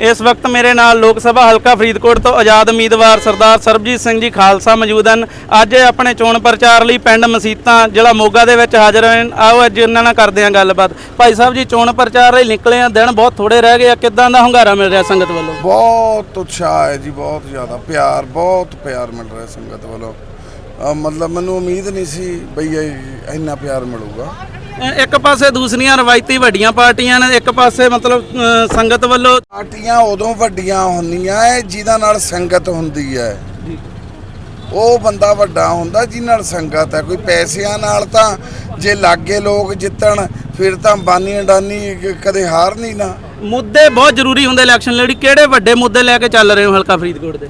ਇਸ ਵਕਤ ਮੇਰੇ ਨਾਲ ਲੋਕ ਸਭਾ ਹਲਕਾ ਫਰੀਦਕੋਟ ਤੋਂ ਆਜ਼ਾਦ ਉਮੀਦਵਾਰ ਸਰਦਾਰ ਸਰਬਜੀਤ ਸਿੰਘ ਜੀ ਖਾਲਸਾ ਮੌਜੂਦ ਹਨ। ਅੱਜ ਇਹ ਆਪਣੇ ਚੋਣ ਪ੍ਰਚਾਰ ਲਈ ਪਿੰਡ ਮਸੀਤਾਂ ਜ਼ਿਲ੍ਹਾ ਮੋਗਾ ਦੇ ਵਿੱਚ ਹਾਜ਼ਰ ਹੋਏ ਹਨ। ਆਓ ਅੱਜ ਇਹਨਾਂ ਨਾਲ ਕਰਦੇ ਹਾਂ ਗੱਲਬਾਤ। ਭਾਈ ਸਾਹਿਬ ਜੀ, ਚੋਣ ਪ੍ਰਚਾਰ ਲਈ ਨਿਕਲੇ ਆ ਦਿਨ ਬਹੁਤ ਥੋੜੇ ਰਹਿ ਗਏ ਆ। ਕਿੱਦਾਂ ਦਾ ਹੁੰਗਾਰਾ ਮਿਲ ਰਿਹਾ ਸੰਗਤ ਵੱਲੋਂ? ਬਹੁਤ ਉਤਸ਼ਾਹ ਹੈ ਜੀ, ਬਹੁਤ ਜ਼ਿਆਦਾ ਪਿਆਰ, ਬਹੁਤ ਪਿਆਰ ਮਿਲ ਰਿਹਾ ਸੰਗਤ ਵੱਲੋਂ। ਅਹ ਮਤਲਬ ਮੈਨੂੰ ਉਮੀਦ ਨਹੀਂ ਸੀ ਬਈ ਇਹ ਇੰਨਾ ਪਿਆਰ ਮਿਲੂਗਾ। ਇੱਕ ਪਾਸੇ ਦੂਸਰੀਆਂ ਰਵਾਇਤੀ ਵੱਡੀਆਂ ਪਾਰਟੀਆਂ ਨੇ ਇੱਕ ਪਾਸੇ ਮਤਲਬ ਅ, ਸੰਗਤ ਵੱਲੋਂ ਪਾਰਟੀਆਂ ਉਦੋਂ ਵੱਡੀਆਂ ਹੁੰਦੀਆਂ ਐ ਜਿਨ੍ਹਾਂ ਨਾਲ ਸੰਗਤ ਹੁੰਦੀ ਹੈ ਉਹ ਬੰਦਾ ਵੱਡਾ ਹੁੰਦਾ ਜਿਹਦੇ ਨਾਲ ਸੰਗਤ ਹੈ ਕੋਈ ਪੈਸਿਆਂ ਨਾਲ ਤਾਂ ਜੇ ਲਾਗੇ ਲੋਕ ਜਿੱਤਣ ਫਿਰ ਤਾਂ ਬਾਨੀ ਡਾਨੀ ਕ- ਕਦੇ ਹਾਰ ਨਹੀਂ ਨਾ। ਮੁੱਦੇ ਬਹੁਤ ਜ਼ਰੂਰੀ ਹੁੰਦੇ ਇਲੈਕਸ਼ਨ ਲਈ। ਕਿਹੜੇ ਵੱਡੇ ਮੁੱਦੇ ਲੈ ਕੇ ਚੱਲ ਰਹੇ ਹੋ ਹਲਕਾ ਫਰੀਦਕੋਟ ਦੇ?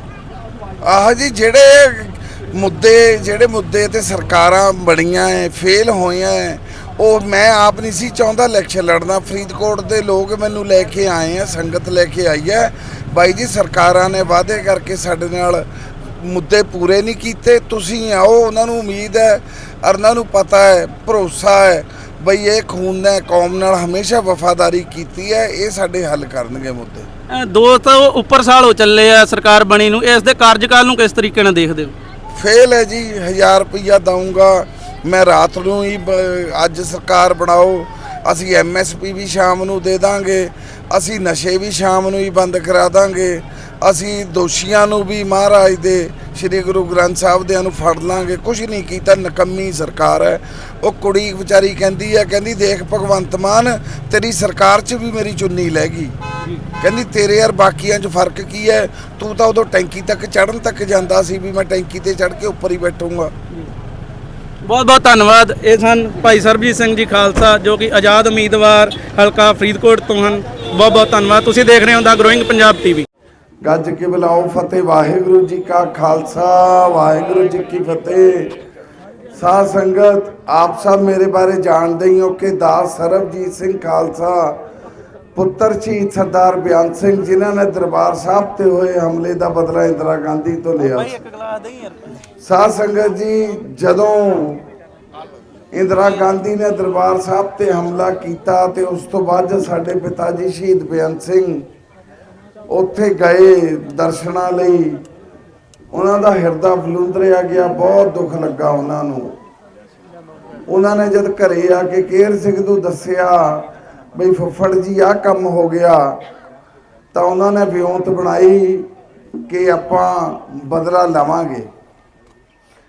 ਆਹ ਜੀ ਜਿਹੜੇ ਮੁੱਦੇ ਜਿਹੜੇ ਮੁੱਦੇ ਤੇ ਸਰਕਾਰਾਂ ਬੜੀਆਂ ਐ ਫੇਲ ਹੋਈਆਂ ਐ ਉਹ ਮੈਂ ਆਪ ਨਹੀਂ ਸੀ ਚਾਹੁੰਦਾ ਇਲੈਕਸ਼ਨ ਲੜਨਾ। ਫਰੀਦਕੋਟ ਦੇ ਲੋਕ ਮੈਨੂੰ ਲੈ ਕੇ ਆਏ ਆ ਸੰਗਤ ਲੈ ਕੇ ਆਈ ਹੈ। ਬਾਈ ਜੀ ਸਰਕਾਰਾਂ ਨੇ ਵਾਅਦੇ ਕਰਕੇ ਸਾਡੇ ਨਾਲ ਮੁੱਦੇ ਪੂਰੇ ਨਹੀਂ ਕੀਤੇ। ਤੁਸੀਂ ਆਓ ਉਹਨਾਂ ਨੂੰ ਉਮੀਦ ਹੈ ਔਰ ਉਹਨਾਂ ਨੂੰ ਪਤਾ ਹੈ ਭਰੋਸਾ ਹੈ ਬਈ ਇਹ ਖੂਨ ਨੇ ਕੌਮ ਨਾਲ ਹਮੇਸ਼ਾ ਵਫਾਦਾਰੀ ਕੀਤੀ ਹੈ ਇਹ ਸਾਡੇ ਹੱਲ ਕਰਨਗੇ ਮੁੱਦੇ। ਦੋ ਤੋਂ ਉੱਪਰ ਸਾਲ ਹੋ ਚੱਲੇ ਆ ਸਰਕਾਰ ਬਣੀ ਨੂੰ। ਇਸ ਦੇ ਕਾਰਜਕਾਲ ਨੂੰ ਕਿਸ ਤਰੀਕੇ ਨਾਲ ਦੇਖਦੇ ਹੋ? ਫੇਲ ਹੈ ਜੀ 1000 ਰੁਪਈਆ ਦਊਂਗਾ। ਮੈਂ ਰਾਤ ਨੂੰ ਹੀ ਬ- ਅੱਜ ਸਰਕਾਰ ਬਣਾਓ, ਅਸੀਂ ਐਮਐਸਪੀ ਵੀ ਸ਼ਾਮ ਨੂੰ ਦੇ ਦਾਂਗੇ, ਅਸੀਂ ਨਸ਼ੇ ਵੀ ਸ਼ਾਮ ਨੂੰ ਹੀ ਬੰਦ ਕਰਾ ਦਾਂਗੇ, ਅਸੀਂ ਦੋਸ਼ੀਆਂ ਨੂੰ ਵੀ ਮਹਾਰਾਜ ਦੇ ਸ੍ਰੀ ਗੁਰੂ ਗ੍ਰੰਥ ਸਾਹਿਬ ਦੇ ਨੂੰ ਫੜ ਲਾਂਗੇ ਕੁਝ ਨਹੀਂ ਕੀਤਾ, ਨਕੰਮੀ ਸਰਕਾਰ ਹੈ। ਉਹ ਕੁੜੀ ਵਿਚਾਰੀ ਕਹਿੰਦੀ ਹੈ, ਕਹਿੰਦੀ ਦੇਖ ਭਗਵੰਤ ਮਾਨ, ਤੇਰੀ ਸਰਕਾਰ 'ਚ ਵੀ ਮੇਰੀ ਚੁੰਨੀ ਲੈ ਗਈ। ਕਹਿੰਦੀ ਤੇਰੇ ਯਾਰ ਬਾਕੀਆਂ 'ਚ ਫ਼ਰਕ ਕੀ ਹੈ? ਤੂੰ ਤਾਂ ਉਦੋਂ ਟੈਂਕੀ ਤੱਕ ਚੜਨ ਤੱਕ ਜਾਂਦਾ ਸੀ ਵੀ ਮੈਂ ਟੈਂਕੀ ਤੇ ਚੜ ਕੇ ਉੱਪਰ ਹੀ ਬੈਠੂੰਗਾ। ਬਹੁਤ ਬਹੁਤ ਧੰਨਵਾਦ। ਇਹ ਸਨ ਭਾਈ ਸਰਬਜੀਤ ਸਿੰਘ ਜੀ ਖਾਲਸਾ, ਜੋ ਕਿ ਆਜ਼ਾਦ ਉਮੀਦਵਾਰ ਹਲਕਾ ਫਰੀਦਕੋਟ ਤੋਂ ਹਨ। ਬਹੁਤ ਬਹੁਤ ਧੰਨਵਾਦ। ਤੁਸੀਂ ਦੇਖ ਰਹੇ ਹੋ ਦਾ ਗਰੋਇੰਗ ਪੰਜਾਬ ਟੀਵੀ। ਗੱਜ ਕੇ ਬੁਲਾਓ ਫਤਿਹ। ਵਾਹਿਗੁਰੂ ਜੀ ਕਾ ਖਾਲਸਾ, ਵਾਹਿਗੁਰੂ ਜੀ ਕੀ ਫਤਿਹ। ਸਾਧ ਸੰਗਤ, ਆਪ ਸਭ ਮੇਰੇ ਬਾਰੇ ਜਾਣਦੇ ਹੀ ਹੋ ਕਿ ਦਾਸ ਸਰਬਜੀਤ ਸਿੰਘ ਖਾਲਸਾ, ਪੁੱਤਰ ਸ਼ਹੀਦ ਸਰਦਾਰ ਬਿਆਨ ਸਿੰਘ, ਜਿਨ੍ਹਾਂ ਨੇ ਦਰਬਾਰ ਸਾਹਿਬ ਤੇ ਹੋਏ ਹਮਲੇ ਦਾ ਬਦਲਾ ਇੰਦਰਾ ਗਾਂਧੀ ਤੋਂ ਲਿਆ ਸੀ। ਗਲਾਸ ਸਾਧ ਸੰਗਤ ਜੀ, ਜਦੋਂ ਇੰਦਰਾ ਗਾਂਧੀ ਨੇ ਦਰਬਾਰ ਸਾਹਿਬ ਤੇ ਹਮਲਾ ਕੀਤਾ ਤੇ ਉਸ ਤੋਂ ਬਾਅਦ ਜਦ ਸਾਡੇ ਪਿਤਾ ਜੀ ਸ਼ਹੀਦ ਬੇਅੰਤ ਸਿੰਘ ਉੱਥੇ ਗਏ ਦਰਸ਼ਨਾਂ ਲਈ, ਉਹਨਾਂ ਦਾ ਹਿਰਦਾ ਫਲੂੰਦਰਿਆ ਗਿਆ, ਬਹੁਤ ਦੁੱਖ ਲੱਗਾ ਉਹਨਾਂ ਨੂੰ। ਉਹਨਾਂ ਨੇ ਜਦ ਘਰੇ ਆ ਕੇ ਕੇਰ ਸਿੰਘ ਨੂੰ ਦੱਸਿਆ ਬਈ ਫੁੱਫੜ ਜੀ, ਆਹ ਕੰਮ ਹੋ ਗਿਆ, ਤਾਂ ਉਹਨਾਂ ਨੇ ਵਿਉਂਤ ਬਣਾਈ ਕਿ ਆਪਾਂ ਬਦਲਾ ਲਵਾਂਗੇ।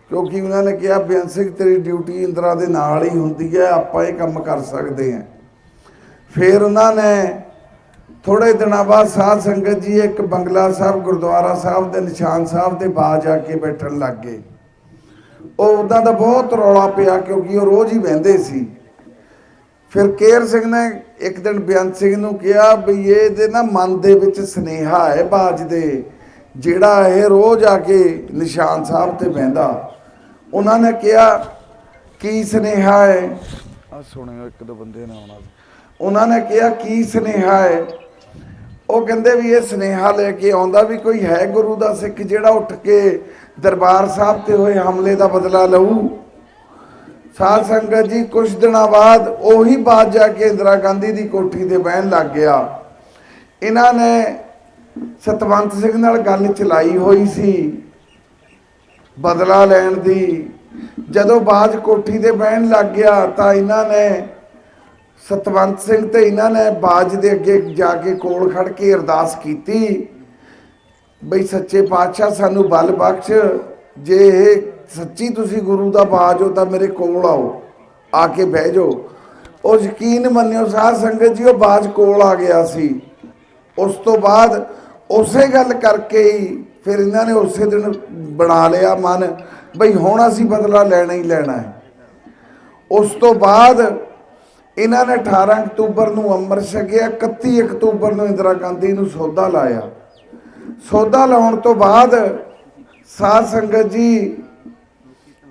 ਕਿਉਂਕਿ ਉਹਨਾਂ ਨੇ ਕਿਹਾ ਬੇਅੰਤ ਸਿੰਘ ਤੇਰੀ ਡਿਊਟੀ ਇੰਦਰਾ ਦੇ ਨਾਲ ਹੀ ਹੁੰਦੀ ਹੈ, ਆਪਾਂ ਇਹ ਕੰਮ ਕਰ ਸਕਦੇ ਹਾਂ। ਫਿਰ ਉਹਨਾਂ ਨੇ ਥੋੜੇ ਦਿਨਾਂ ਬਾਅਦ ਸਾਧ ਸੰਗਤ ਜੀ ਇੱਕ ਬੰਗਲਾ ਸਾਹਿਬ, ਗੁਰਦੁਆਰਾ ਸਾਹਿਬ ਦੇ ਨਿਸ਼ਾਨ ਸਾਹਿਬ ਦੇ ਬਾਜ ਆ ਕੇ ਬੈਠਣ ਲੱਗ ਗਏ। ਉਹ ਉਹਨਾਂ ਦਾ ਬਹੁਤ ਰੌਲਾ ਪਿਆ ਕਿਉਂਕਿ ਉਹ ਰੋਜ਼ ਹੀ ਵਹਿੰਦੇ ਸੀ। ਫਿਰ ਕੇਰ ਸਿੰਘ ਨੇ ਇੱਕ ਦਿਨ ਬੇਅੰਤ ਸਿੰਘ ਨੂੰ ਕਿਹਾ ਵੀ ਇਹਦੇ ਨਾ ਮਨ ਦੇ ਵਿੱਚ ਸਨੇਹਾ ਹੈ ਬਾਜ ਦੇ, ਜਿਹੜਾ ਇਹ ਰੋਜ਼ ਆ ਕੇ ਨਿਸ਼ਾਨ ਸਾਹਿਬ ਤੇ ਬਹਿੰਦਾ ਉਹਨਾਂ ਨੇ ਕਿਹਾ ਕੀ ਸਨੇਹਾ ਹੈ? ਆ ਸੁਣਿਓ ਇੱਕ ਦੋ ਬੰਦੇ ਨੇ ਆਉਣਾ। ਉਹਨਾਂ ਨੇ ਕਿਹਾ ਕੀ ਸਨੇਹਾ ਹੈ? ਉਹ ਕਹਿੰਦੇ ਵੀ ਇਹ ਸਨੇਹਾ ਲੈ ਕੇ ਆਉਂਦਾ ਵੀ ਕੋਈ ਹੈ ਗੁਰੂ ਦਾ ਸਿੱਖ ਜਿਹੜਾ ਉੱਠ ਕੇ ਦਰਬਾਰ ਸਾਹਿਬ ਤੇ ਹੋਏ ਹਮਲੇ ਦਾ ਬਦਲਾ ਲਊ। ਸਾਧ ਸੰਗਤ ਜੀ ਕੁਝ ਦਿਨਾਂ ਬਾਅਦ ਉਹੀ ਬਾਤ ਜਾ ਕੇ ਇੰਦਰਾ ਗਾਂਧੀ ਦੀ ਕੋਠੀ ਤੇ ਬਹਿਣ ਲੱਗ ਗਿਆ। ਇਹਨਾਂ ਨੇ ਸਤਵੰਤ ਸਿੰਘ ਨਾਲ ਗੱਲ ਚਲਾਈ ਹੋਈ ਸੀ। ਬਦਲਾ ਲੈਣ ਦੀ। ਜਦੋਂ ਬਾਜ ਕੋਠੀ ਤੇ ਬਹਿਣ ਲੱਗ ਗਿਆ ਤਾਂ ਇਹਨਾਂ ਨੇ ਸਤਵੰਤ ਸਿੰਘ ਤੇ ਇਹਨਾਂ ਨੇ ਬਾਜ ਦੇ ਅੱਗੇ ਜਾ ਕੇ ਕੋਲ ਖੜ ਕੇ ਅਰਦਾਸ ਕੀਤੀ ਬਈ ਸੱਚੇ ਪਾਤਸ਼ਾਹ, ਸਾਨੂੰ ਬਲ ਬਖਸ਼। ਜੇ ਇਹ ਸੱਚੀ ਤੁਸੀਂ ਗੁਰੂ ਦਾ ਬਾਜ ਹੋ ਤਾਂ ਮੇਰੇ ਕੋਲ ਆਓ, ਆ ਕੇ ਬਹਿ ਜਾਓ। ਉਹ ਯਕੀਨ ਮੰਨਿਓ ਸਾਧ ਸੰਗਤ ਜੀ, ਉਹ ਬਾਜ ਕੋਲ ਆ ਗਿਆ ਸੀ। ਉਸ ਤੋਂ ਬਾਅਦ ਉਸੇ ਗੱਲ ਕਰਕੇ ਹੀ ਫਿਰ ਇਹਨਾਂ ਨੇ ਉਸੇ ਦਿਨ ਬਣਾ ਲਿਆ ਮਨ, ਬਈ ਹੁਣ ਅਸੀਂ ਬਦਲਾ ਲੈਣਾ ਹੀ ਲੈਣਾ ਹੈ। ਉਸ ਤੋਂ ਬਾਅਦ ਇਹਨਾਂ ਨੇ 18 ਅਕਤੂਬਰ ਨੂੰ ਅੰਮ੍ਰਿਤ ਛਕਿਆ 31 ਅਕਤੂਬਰ ਨੂੰ ਇੰਦਰਾ ਗਾਂਧੀ ਨੂੰ ਸੌਦਾ ਲਾਇਆ। ਸੌਦਾ ਲਾਉਣ ਤੋਂ ਬਾਅਦ ਸਾਧ ਸੰਗਤ ਜੀ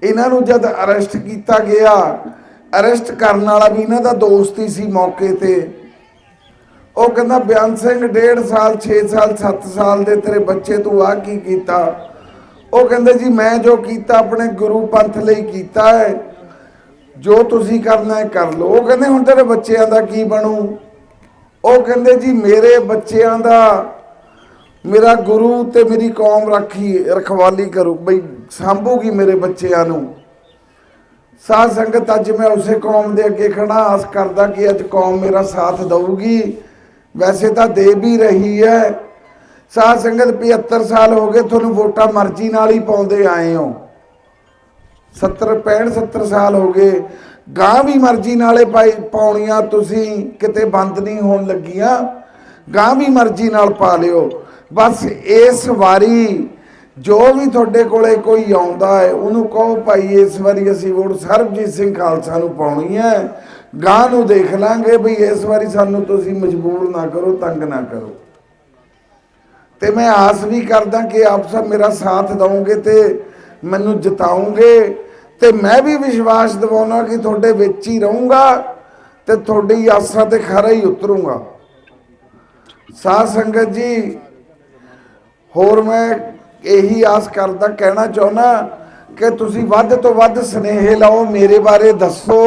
ਇਹਨਾਂ ਨੂੰ ਜਦ ਅਰੈਸਟ ਕੀਤਾ ਗਿਆ, ਅਰੈਸਟ ਕਰਨ ਵਾਲਾ ਵੀ ਇਹਨਾਂ ਦਾ ਦੋਸਤ ਹੀ ਸੀ ਮੌਕੇ ਤੇ। ਉਹ ਕਹਿੰਦਾ, ਬਿਆਨ ਸਿੰਘ, ਡੇਢ ਸਾਲ 6 ਸਾਲ 7 ਸਾਲ ਦੇ ਤੇਰੇ ਬੱਚੇ ਤੂੰ ਆ ਕੀ ਕੀਤਾ? ਉਹ ਕਹਿੰਦੇ, ਜੀ, ਮੈਂ ਜੋ ਕੀਤਾ ਆਪਣੇ ਗੁਰੂ ਪੰਥ ਲਈ ਕੀਤਾ ਹੈ। ਜੋ ਤੁਸੀਂ ਕਰਨਾ ਹੈ ਕਰ ਲਓ। ਉਹ ਕਹਿੰਦੇ, ਹੁਣ ਤੇਰੇ ਬੱਚਿਆਂ ਦਾ ਕੀ ਬਣੂ? ਉਹ ਕਹਿੰਦੇ, ਜੀ, ਮੇਰੇ ਬੱਚਿਆਂ ਦਾ ਮੇਰਾ ਗੁਰੂ ਤੇ ਮੇਰੀ ਕੌਮ ਰੱਖੀ, ਰਖਵਾਲੀ ਕਰੂ। ਬਈ, ਸੰਭੂਗੀ ਮੇਰੇ ਬੱਚਿਆਂ ਨੂੰ। ਸਾਧ ਸੰਗਤ, ਅੱਜ ਮੈਂ ਉਸੇ ਕੌਮ ਦੇ ਅੱਗੇ ਖੜਾ ਆਸ ਕਰਦਾ ਕਿ ਅੱਜ ਕੌਮ ਮੇਰਾ ਸਾਥ ਦਊਗੀ। ਵੈਸੇ ਤਾਂ ਦੇ ਵੀ ਰਹੀ ਹੈ। ਸਾਧ ਸੰਗਤ 75 ਸਾਲ ਹੋ ਗਏ ਤੁਹਾਨੂੰ ਵੋਟਾਂ ਮਰਜ਼ੀ ਨਾਲ ਹੀ ਪਾਉਂਦੇ ਆਏ ਹੋ। 70 65 70 ਸਾਲ ਹੋ ਗਏ। ਗਾਂ ਵੀ ਮਰਜ਼ੀ ਨਾਲੇ ਪਾਈ ਪਾਉਣੀਆਂ ਤੁਸੀਂ, ਕਿਤੇ ਬੰਦ ਨਹੀਂ ਹੋਣ ਲੱਗੀਆਂ। ਗਾਂ ਵੀ ਮਰਜ਼ੀ ਨਾਲ ਪਾ ਲਿਓ। ਬਸ ਇਸ ਵਾਰੀ ਜੋ ਵੀ ਤੁਹਾਡੇ ਕੋਲੇ ਕੋਈ ਆਉਂਦਾ ਹੈ, ਉਹਨੂੰ ਕਹੋ ਭਾਈ ਇਸ ਵਾਰੀ ਅਸੀਂ ਵੋਟ ਸਰਬਜੀਤ ਸਿੰਘ ਖਾਲਸਾ ਨੂੰ ਪਾਉਣੀ ਹੈ। ਗਾਂ ਨੂੰ ਦੇਖ ਲਾਂਗੇ ਵੀ ਇਸ ਵਾਰੀ ਸਾਨੂੰ ਤੁਸੀਂ ਮਜਬੂਰ ਨਾ ਕਰੋ, ਤੰਗ ਨਾ ਕਰੋ। ਤੇ ਮੈਂ ਆਸ ਵੀ ਕਰਦਾ ਕਿ ਆਪ ਸਭ ਮੇਰਾ ਸਾਥ ਦਵੋਗੇ ਤੇ ਮੈਨੂੰ ਜਿਤਾਉਂਗੇ ਤੇ ਮੈਂ ਵੀ ਵਿਸ਼ਵਾਸ ਦਿਵਾਉਣਾ ਕਿ ਤੁਹਾਡੇ ਵਿੱਚ ਹੀ ਰਹੂੰਗਾ ਤੇ ਤੁਹਾਡੀ ਆਸਾਂ ਤੇ ਖਰਾ ਹੀ ਉਤਰੂੰਗਾ। ਸਾਧ ਸੰਗਤ ਜੀ, ਹੋਰ ਮੈਂ ਇਹੀ ਆਸ ਕਰਦਾ, ਕਹਿਣਾ ਚਾਹੁੰਦਾ ਕਿ ਤੁਸੀਂ ਵੱਧ ਤੋਂ ਵੱਧ ਸਨੇਹ ਲਾਓ, ਮੇਰੇ ਬਾਰੇ ਦੱਸੋ।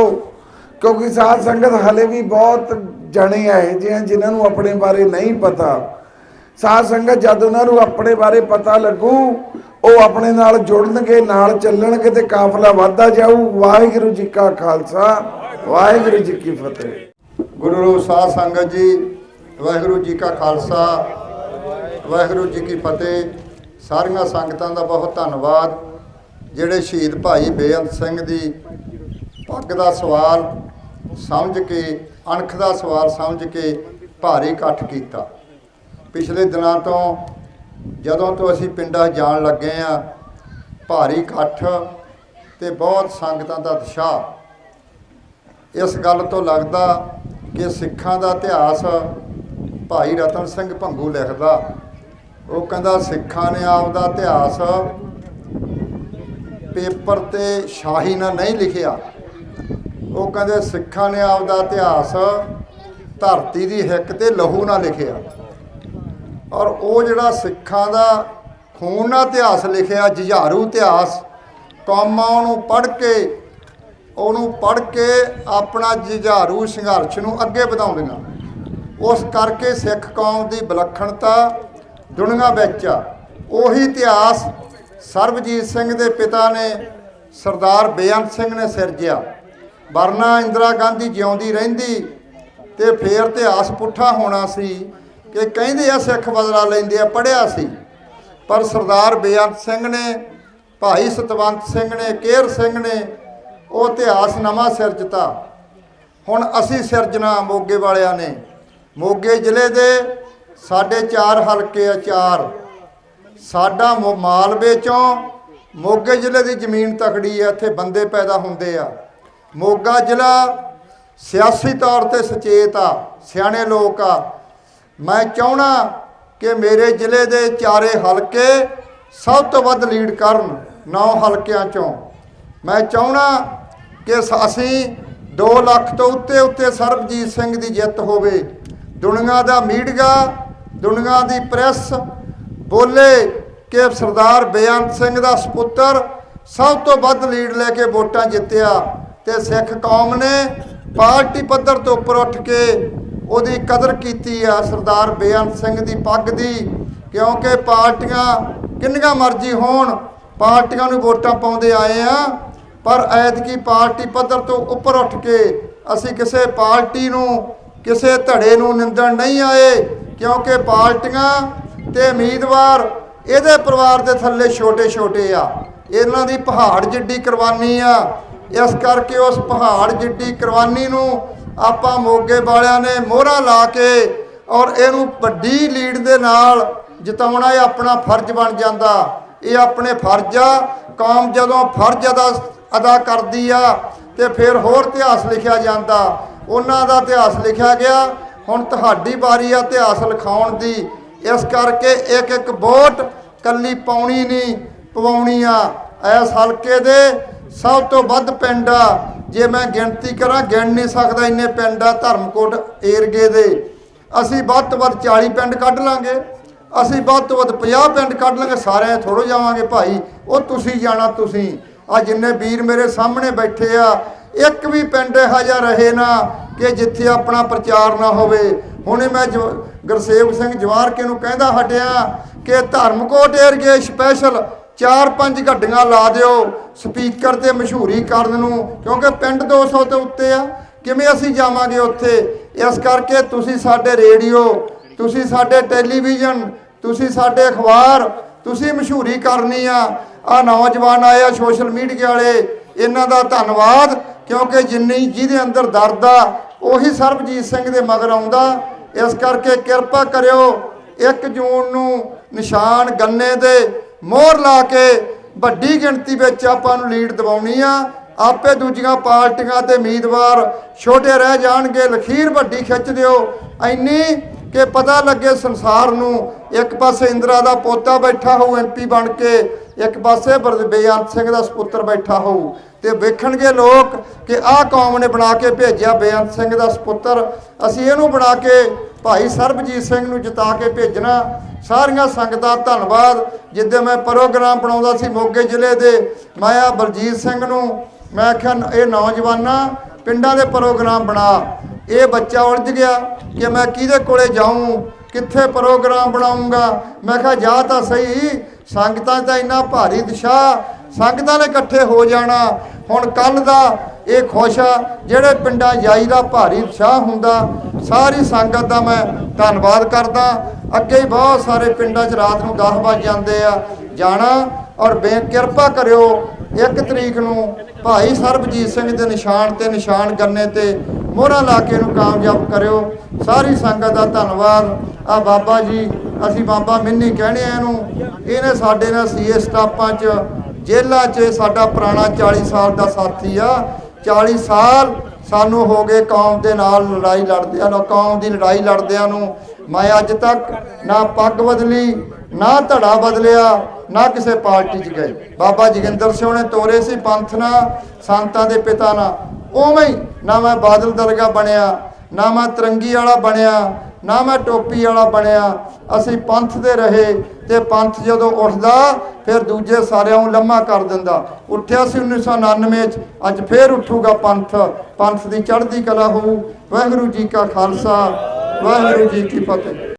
ਕਿਉਂਕਿ ਸਾਧ ਸੰਗਤ ਹਲੇ ਵੀ ਬਹੁਤ ਜਣੇ ਆਏ ਜਿਹੇ ਜਿਨ੍ਹਾਂ ਨੂੰ ਆਪਣੇ ਬਾਰੇ ਨਹੀਂ ਪਤਾ। ਸਾਧ ਸੰਗਤ ਜਦ ਉਹਨਾਂ ਨੂੰ ਆਪਣੇ ਬਾਰੇ ਪਤਾ ਲੱਗੂ, ਉਹ ਆਪਣੇ ਨਾਲ ਜੁੜਨਗੇ, ਨਾਲ ਚੱਲਣਗੇ ਤੇ ਕਾਫਲਾ ਵੱਧਦਾ ਜਾਊ। ਵਾਹਿਗੁਰੂ ਜੀ ਕਾ ਖਾਲਸਾ, ਵਾਹਿਗੁਰੂ ਜੀ ਕੀ ਫਤਿਹ। ਗੁਰੂ ਰੂਪ ਸਾਧ ਸੰਗਤ ਜੀ, ਵਾਹਿਗੁਰੂ ਜੀ ਕਾ ਖਾਲਸਾ, ਵਾਹਿਗੁਰੂ ਜੀ ਕੀ ਫਤਿਹ। ਸਾਰੀਆਂ ਸੰਗਤਾਂ ਦਾ ਬਹੁਤ ਧੰਨਵਾਦ। ਜਿਹੜੇ ਸ਼ਹੀਦ ਭਾਈ ਬੇਅੰਤ ਸਿੰਘ ਦੀ ਪੱਗ ਦਾ ਸਵਾਲ ਸਮਝ ਕੇ, ਅਣਖ ਦਾ ਸਵਾਲ ਸਮਝ ਕੇ ਭਾਰੀ ਇਕੱਠ ਕੀਤਾ। ਪਿਛਲੇ ਦਿਨਾਂ ਤੋਂ ਜਦੋਂ ਤੋਂ ਅਸੀਂ ਪਿੰਡਾਂ 'ਚ ਜਾਣ ਲੱਗੇ ਆ, ਭਾਰੀ ਇਕੱਠ ਤੇ ਬਹੁਤ ਸੰਗਤਾਂ ਦਾ ਉਤਸ਼ਾਹ। ਇਸ ਗੱਲ ਤੋਂ ਲੱਗਦਾ ਕਿ ਸਿੱਖਾਂ ਦਾ ਇਤਿਹਾਸ ਭਾਈ ਰਤਨ ਸਿੰਘ ਭੰਗੂ ਲਿਖਦਾ, ਉਹ ਕਹਿੰਦਾ, ਸਿੱਖਾਂ ਨੇ ਆਪ ਦਾ ਇਤਿਹਾਸ ਪੇਪਰ ਤੇ ਸ਼ਾਹੀ ਨਾਲ ਨਹੀਂ ਲਿਖਿਆ। ਉਹ ਕਹਿੰਦੇ ਸਿੱਖਾਂ ਨੇ ਆਪਦਾ ਇਤਿਹਾਸ ਧਰਤੀ ਦੀ ਹਿੱਕ ਤੇ ਲਹੂ ਨਾਲ ਲਿਖਿਆ। ਔਰ ਉਹ ਜਿਹੜਾ ਸਿੱਖਾਂ ਦਾ ਖੂਨ ਨਾਲ ਇਤਿਹਾਸ ਲਿਖਿਆ, ਜੁਝਾਰੂ ਇਤਿਹਾਸ, ਕੌਮਾਂ ਉਹਨੂੰ ਪੜ੍ਹ ਕੇ, ਉਹਨੂੰ ਪੜ੍ਹ ਕੇ ਆਪਣਾ ਜੁਝਾਰੂ ਸੰਘਰਸ਼ ਨੂੰ ਅੱਗੇ ਵਧਾਉਂਦੀਆਂ। ਉਸ ਕਰਕੇ ਸਿੱਖ ਕੌਮ ਦੀ ਵਿਲੱਖਣਤਾ ਦੁਨੀਆ ਵਿੱਚ ਆ। ਉਹੀ ਇਤਿਹਾਸ ਸਰਬਜੀਤ ਸਿੰਘ ਦੇ ਪਿਤਾ ਨੇ, ਸਰਦਾਰ ਬੇਅੰਤ ਸਿੰਘ ਨੇ ਸਿਰਜਿਆ। ਵਰਨਾ ਇੰਦਰਾ ਗਾਂਧੀ ਜਿਉਂਦੀ ਰਹਿੰਦੀ ਤੇ ਫੇਰ ਇਤਿਹਾਸ ਪੁੱਠਾ ਹੋਣਾ ਸੀ ਕਿ ਕਹਿੰਦੇ ਆ ਸਿੱਖ ਬਦਲਾ ਲੈਂਦੇ ਆ ਪੜਿਆ ਸੀ। ਪਰ ਸਰਦਾਰ ਬੇਅੰਤ ਸਿੰਘ ਨੇ, ਭਾਈ ਸਤਵੰਤ ਸਿੰਘ ਨੇ, ਕੇਰ ਸਿੰਘ ਨੇ ਉਹ ਇਤਿਹਾਸ ਨਵਾਂ ਸਿਰਜਤਾ ਹੁਣ ਅਸੀਂ ਸਿਰਜਣਾ ਮੋਗੇ ਵਾਲਿਆਂ ਨੇ। ਮੋਗੇ ਜ਼ਿਲ੍ਹੇ ਦੇ ਸਾਡੇ ਚਾਰ ਹਲਕੇ ਆ ਚਾਰ ਸਾਡਾ ਮੋ- ਮਾਲਵੇ ਚੋਂ ਮੋਗੇ ਜ਼ਿਲ੍ਹੇ ਦੀ ਜ਼ਮੀਨ ਤਕੜੀ ਆ, ਇੱਥੇ ਬੰਦੇ ਪੈਦਾ ਹੁੰਦੇ ਆ। ਮੋਗਾ ਜ਼ਿਲ੍ਹਾ ਸਿਆਸੀ ਤੌਰ ਤੇ ਸੁਚੇਤ ਆ, ਸਿਆਣੇ ਲੋਕ ਆ। ਮੈਂ ਚਾਹਣਾ ਕਿ ਮੇਰੇ ਜ਼ਿਲ੍ਹੇ ਦੇ ਚਾਰੇ ਹਲਕੇ ਸਭ ਤੋਂ ਵੱਧ ਲੀਡ ਕਰਨ ਨੌ ਹਲਕਿਆਂ ਚੋਂ। ਮੈਂ ਚਾਹਣਾ ਕਿ ਸ- ਅਸੀਂ 2 ਲੱਖ ਤੋਂ ਉੱਤੇ ਉੱਤੇ ਸਰਬਜੀਤ ਸਿੰਘ ਦੀ ਜਿੱਤ ਹੋਵੇ। ਦੁਨੀਆ ਦਾ ਮੀਡੀਆ, ਦੁਨੀਆ ਦੀ ਪ੍ਰੈਸ ਬੋਲੇ ਕਿ ਸਰਦਾਰ ਬੇਅੰਤ ਸਿੰਘ ਦਾ ਸੁਪੁੱਤਰ ਸਭ ਤੋਂ ਵੱਧ ਲੀਡ ਲੈ ਕੇ ਵੋਟਾਂ ਜਿੱਤਿਆ। ਤੇ ਸਿੱਖ ਕੌਮ ਨੇ ਪਾਰਟੀ ਪੱਧਰ ਤੋਂ ਉੱਪਰ ਉੱਠ ਕੇ ਉਹਦੀ ਕਦਰ ਕੀਤੀ ਆ ਸਰਦਾਰ ਬੇਅੰਤ ਸਿੰਘ ਦੀ ਪੱਗ ਦੀ, ਕਿਉਂਕਿ ਪਾਰਟੀਆਂ ਕਿੰਨੀਆਂ ਮਰਜ਼ੀ ਹੋਣ, ਪਾਰਟੀਆਂ ਨੂੰ ਵੋਟਾਂ ਪਾਉਂਦੇ ਆਏ ਆ, ਪਰ ਐਤਕੀ ਪਾਰਟੀ ਪੱਧਰ ਤੋਂ ਉੱਪਰ ਉੱਠ ਕੇ ਅਸੀਂ ਕਿਸੇ ਪਾਰਟੀ ਨੂੰ, ਕਿਸੇ ਧੜੇ ਨੂੰ ਨਿੰਦਣ ਨਹੀਂ ਆਏ, ਕਿਉਂਕਿ ਪਾਰਟੀਆਂ ਤੇ ਉਮੀਦਵਾਰ ਇਹਦੇ ਪਰਿਵਾਰ ਦੇ ਥੱਲੇ ਛੋਟੇ ਛੋਟੇ ਆ। ਇਹਨਾਂ ਦੀ ਪਹਾੜ ਜਿੱਡੀ ਕੁਰਬਾਨੀ ਆ ਇਸ ਕਰਕੇ ਉਸ ਪਹਾੜ ਜਿੱਡੀ ਕੁਰਬਾਨੀ ਨੂੰ ਆਪਾਂ ਮੋਗੇ ਵਾਲਿਆਂ ਨੇ ਮੋਹਰਾ ਲਾ ਕੇ ਔਰ ਇਹਨੂੰ ਵੱਡੀ ਲੀਡ ਦੇ ਨਾਲ ਜਿਤਾਉਣਾ ਇਹ ਆਪਣਾ ਫਰਜ਼ ਬਣ ਜਾਂਦਾ। ਇਹ ਆਪਣੇ ਫਰਜ਼ ਆ। ਕੌਮ ਜਦੋਂ ਫਰਜ਼ ਅਦਾ ਅਦਾ ਕਰਦੀ ਆ ਤੇ ਫਿਰ ਹੋਰ ਇਤਿਹਾਸ ਲਿਖਿਆ ਜਾਂਦਾ। ਉਹਨਾਂ ਦਾ ਇਤਿਹਾਸ ਲਿਖਿਆ ਗਿਆ। ਹੁਣ ਤੁਹਾਡੀ ਵਾਰੀ ਆ ਇਤਿਹਾਸ ਲਿਖਾਉਣ ਦੀ। ਇਸ ਕਰਕੇ ਇੱਕ ਇੱਕ ਵੋਟ ਕੱਲੀ ਪਾਉਣੀ ਨਹੀਂ, ਪਵਾਉਣੀ ਆ। ਇਸ ਹਲਕੇ ਦੇ ਸਭ ਤੋਂ ਵੱਧ ਪਿੰਡ ਆ। ਜੇ ਮੈਂ ਗਿਣਤੀ ਕਰਾਂ, ਗਿਣ ਨਹੀਂ ਸਕਦਾ ਇੰਨੇ ਪਿੰਡ ਆ ਧਰਮਕੋਟ ਏਰਗੇ ਦੇ। ਅਸੀਂ ਵੱਧ ਤੋਂ ਵੱਧ 40 ਪਿੰਡ ਕੱਢ ਲਾਂਗੇ। ਅਸੀਂ ਵੱਧ ਤੋਂ ਵੱਧ 50 ਪਿੰਡ ਕੱਢ ਲਾਂਗੇ। ਸਾਰਿਆਂ ਥੋੜੋ ਜਾਵਾਂਗੇ ਭਾਈ। ਉਹ ਤੁਸੀਂ ਜਾਣਾ ਤੁਸੀਂ। ਆ ਜਿੰਨੇ ਵੀਰ ਮੇਰੇ ਸਾਹਮਣੇ ਬੈਠੇ ਆ, ਇੱਕ ਵੀ ਪਿੰਡ ਇਹੋ ਜਿਹਾ ਰਹੇ ਨਾ ਕਿ ਜਿੱਥੇ ਆਪਣਾ ਪ੍ਰਚਾਰ ਨਾ ਹੋਵੇ। ਹੁਣੇ ਮੈਂ ਜਵ- ਸਿੰਘ ਜਵਾਰਕੇ ਨੂੰ ਕਹਿੰਦਾ ਹਟਿਆ ਕਿ ਧਰਮਕੋਟ ਏਰੀਏ ਸਪੈਸ਼ਲ ਚਾਰ ਪੰਜ ਗੱਡੀਆਂ ਲਾ ਦਿਓ ਸਪੀਕਰ ਤੇ ਮਸ਼ਹੂਰੀ ਕਰਨ ਨੂੰ, ਕਿਉਂਕਿ ਪਿੰਡ 200 ਤੋਂ ਉੱਤੇ ਆ। ਕਿਵੇਂ ਅਸੀਂ ਜਾਵਾਂਗੇ ਉੱਥੇ? ਇਸ ਕਰਕੇ ਤੁਸੀਂ ਸਾਡੇ ਰੇਡੀਓ, ਤੁਸੀਂ ਸਾਡੇ ਟੈਲੀਵਿਜ਼ਨ, ਤੁਸੀਂ ਸਾਡੇ ਅਖਬਾਰ, ਤੁਸੀਂ ਮਸ਼ਹੂਰੀ ਕਰਨੀ ਆ। ਆ ਨੌਜਵਾਨ ਆਏ ਆ ਸੋਸ਼ਲ ਮੀਡੀਆ ਵਾਲੇ, ਇਹਨਾਂ ਦਾ ਧੰਨਵਾਦ, ਕਿਉਂਕਿ ਜਿੰਨੀ ਜਿਹਦੇ ਅੰਦਰ ਦਰਦ ਆ, ਉਹੀ ਸਰਬਜੀਤ ਸਿੰਘ ਦੇ ਮਗਰ ਆਉਂਦਾ। ਇਸ ਕਰਕੇ ਕਿਰਪਾ ਕਰਿਓ 1 ਜੂਨ ਨੂੰ ਨਿਸ਼ਾਨ ਗੰਨੇ ਦੇ ਮੋਹਰ ਲਾ ਕੇ ਵੱਡੀ ਗਿਣਤੀ ਵਿੱਚ ਆਪਾਂ ਨੂੰ ਲੀਡ ਦਿਵਾਉਣੀ ਆ। ਆਪੇ ਦੂਜੀਆਂ ਪਾਰਟੀਆਂ ਤੇ ਉਮੀਦਵਾਰ ਛੋਟੇ ਰਹਿ ਜਾਣਗੇ। ਲਖੀਰ ਵੱਡੀ ਖਿੱਚ ਦਿਓ। ਇੰਨੀ ਕਿ ਪਤਾ ਲੱਗੇ ਸੰਸਾਰ ਨੂੰ ਇੱਕ ਪਾਸੇ ਇੰਦਰਾ ਦਾ ਪੋਤਾ ਬੈਠਾ ਹੋਊ ਐਮਪੀ ਬਣ ਕੇ ਇੱਕ ਪਾਸੇ ਬਰ- ਬੇਅੰਤ ਸਿੰਘ ਦਾ ਸੁਪੁੱਤਰ ਬੈਠਾ ਹੋਊ ਤੇ ਵੇਖਣਗੇ ਲੋਕ ਕਿ ਆਹ ਕੌਮ ਨੇ ਬਣਾ ਕੇ ਭੇਜਿਆ ਬੇਅੰਤ ਸਿੰਘ ਦਾ ਸੁਪੁੱਤਰ। ਅਸੀਂ ਇਹਨੂੰ ਬਣਾ ਕੇ ਭਾਈ ਸਰਬਜੀਤ ਸਿੰਘ ਨੂੰ ਜਿਤਾ ਕੇ ਭੇਜਣਾ। ਸਾਰੀਆਂ ਸੰਗਤਾਂ ਧੰਨਵਾਦ। ਜਿੱਦੇ ਮੈਂ ਪ੍ਰੋਗਰਾਮ ਬਣਾਉਂਦਾ ਸੀ ਮੋਗੇ ਜ਼ਿਲ੍ਹੇ ਦੇ, ਮੈਂ ਆ ਬਲਜੀਤ ਸਿੰਘ ਨੂੰ, ਮੈਂ ਆਖਿਆ, ਇਹ ਨੌਜਵਾਨਾਂ ਪਿੰਡਾਂ ਦੇ ਪ੍ਰੋਗਰਾਮ ਬਣਾ। ਇਹ ਬੱਚਾ ਉਲਝ ਗਿਆ ਕਿ ਮੈਂ ਕਿਹਦੇ ਕੋਲੇ ਜਾਊਂ? ਕਿੱਥੇ ਪ੍ਰੋਗਰਾਮ ਬਣਾਉਂਗਾ? ਮੈਂ ਕਿਹਾ, ਜਾ ਤਾਂ ਸਹੀ, ਸੰਗਤਾਂ ਦਾ ਇੰਨਾ ਭਾਰੀ ਦਿਸ਼ਾ, ਸੰਗਤਾਂ ਨੇ ਇਕੱਠੇ ਹੋ ਜਾਣਾ। ਹੁਣ ਕੱਲ ਦਾ ਇਹ ਖੁਸ਼ ਆ, ਜਿਹੜੇ ਪਿੰਡਾਂ ਜਾਈ ਦਾ ਭਾਰੀ ਉਤਸ਼ਾਹ ਹੁੰਦਾ, ਸਾਰੀ ਸੰਗਤ ਦਾ ਮੈਂ ਧੰਨਵਾਦ ਕਰਦਾ। ਅੱਗੇ ਹੀ ਬਹੁਤ ਸਾਰੇ ਪਿੰਡਾਂ 'ਚ ਰਾਤ ਨੂੰ 10 ਵਜ ਜਾਂਦੇ ਆ। ਜਾਣਾ ਔਰ ਬੇ ਕਿਰਪਾ ਕਰਿਓ। ਇੱਕ ਤਰੀਕ ਨੂੰ ਭਾਈ ਸਰਬਜੀਤ ਸਿੰਘ ਦੇ ਨਿਸ਼ਾਨ ਤੇ ਨਿਸ਼ਾਨ ਗੰਨੇ ਤੇ ਮੋਹਰਾ ਲਾ ਕੇ ਇਹਨੂੰ ਕਾਮਯਾਬ ਕਰਿਓ। ਸਾਰੀ ਸੰਗਤ ਦਾ ਧੰਨਵਾਦ। ਆ ਬਾਬਾ ਜੀ, ਅਸੀਂ ਬਾਬਾ ਮਿੰਨੀ ਕਹਿੰਦੇ ਆ ਇਹਨੂੰ। ਇਹਨੇ ਸਾਡੇ ਨਾਲ ਸੀਏ ਸਟਾਪਾਂ 'ਚ, ਜੇਲ੍ਹਾਂ 'ਚ ਸਾਡਾ ਪੁਰਾਣਾ 40 ਸਾਲ ਦਾ ਸਾਥੀ ਆ। 40 ਸਾਲ ਸਾਨੂੰ ਹੋ ਗਏ ਕੌਮ ਦੇ ਨਾਲ ਲੜਾਈ ਲੜਦਿਆਂ ਨੂੰ, ਕੌਮ ਦੀ ਲੜਾਈ ਲੜਦਿਆਂ ਨੂੰ। ਮੈਂ ਅੱਜ ਤੱਕ ਨਾ ਪੱਗ ਬਦਲੀ ਨਾ ਧੜਾ ਬਦਲਿਆ, ਨਾ ਕਿਸੇ ਪਾਰਟੀ 'ਚ ਗਏ। ਬਾਬਾ ਜੋਗਿੰਦਰ ਸਿੰਘ ਨੇ ਤੋਰੇ ਸੀ ਪੰਥ ਨਾਲ, ਸੰਤਾਂ ਦੇ ਪਿਤਾ ਨਾਲ। ਉਵੇਂ ਹੀ ਨਾ ਮੈਂ ਬਾਦਲ ਦਰਗਾ ਬਣਿਆ, ਨਾ ਮੈਂ ਤਰੰਗੀ ਵਾਲਾ ਬਣਿਆ, ਨਾ ਮੈਂ ਟੋਪੀ ਵਾਲਾ ਬਣਿਆ। ਅਸੀਂ ਪੰਥ ਦੇ ਰਹੇ ਤੇ ਪੰਥ ਜਦੋਂ ਉੱਠਦਾ, ਫਿਰ ਦੂਜੇ ਸਾਰਿਆਂ ਨੂੰ ਲੰਮਾ ਕਰ ਦਿੰਦਾ। ਉੱਠਿਆ ਸੀ 1999 ਚ, ਅੱਜ ਫੇਰ ਉੱਠੂਗਾ ਪੰਥ। ਪੰਥ ਦੀ ਚੜ੍ਹਦੀ ਕਲਾ ਹੋਊ। ਵਾਹਿਗੁਰੂ ਜੀ ਕਾ ਖਾਲਸਾ, ਵਾਹਿਗੁਰੂ ਜੀ ਕੀ ਫਤਿਹ।